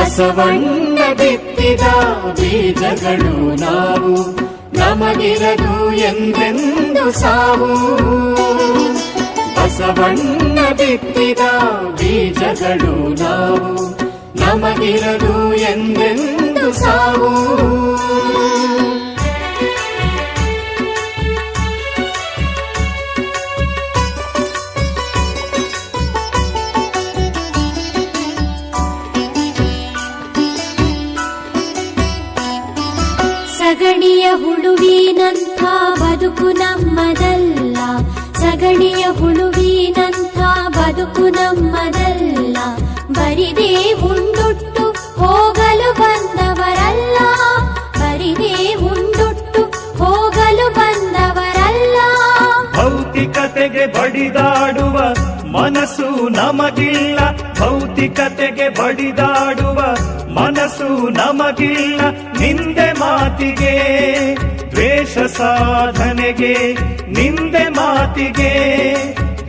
ಬಸವಣ್ಣ ಬಿತ್ತಿದ ಬೀಜಗಳು ನಾವು ನಮಗಿರದು ಎಂದೆಂದು ಸಾವು? ಬಸವಣ್ಣ ಬಿತ್ತಿದ ಬೀಜಗಳು ನಾವು ನಮಗಿರದು ಎಂದೆಂದು ಸಾವು? ಸಗಣಿಯ ಹುಳುವಿನಂಥ ಬದುಕು ನಮ್ಮದಲ್ಲ. ಸಗಣಿಯ ಹುಳುವಿನಂಥ ಬದುಕು ನಮ್ಮದಲ್ಲ. ಬರಿದೇ ಉಂಡುಟ್ಟು ಹೋಗಲು ಬಂದವರಲ್ಲ. ಬರಿದೇ ಉಂಡುಟ್ಟು ಹೋಗಲು ಬಂದವರಲ್ಲ. ಭೌತಿಕತೆಗೆ ಬಡಿದಾಡುವ ಮನಸ್ಸು ನಮಗಿಲ್ಲ. ಭೌತಿಕತೆಗೆ ಬಡಿದಾಡುವ ಮನಸ್ಸು ನಮಗಿಲ್ಲ. ಮಾತಿಗೆ ದ್ವೇಷ ಸಾಧನೆಗೆ ನಿಂದೆ ಮಾತಿಗೆ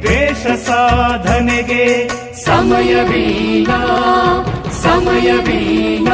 ದ್ವೇಷ ಸಾಧನೆಗೆ ಸಮಯ ವೀಣ ಸಮಯ ಸಮಯವಿಲ್ಲ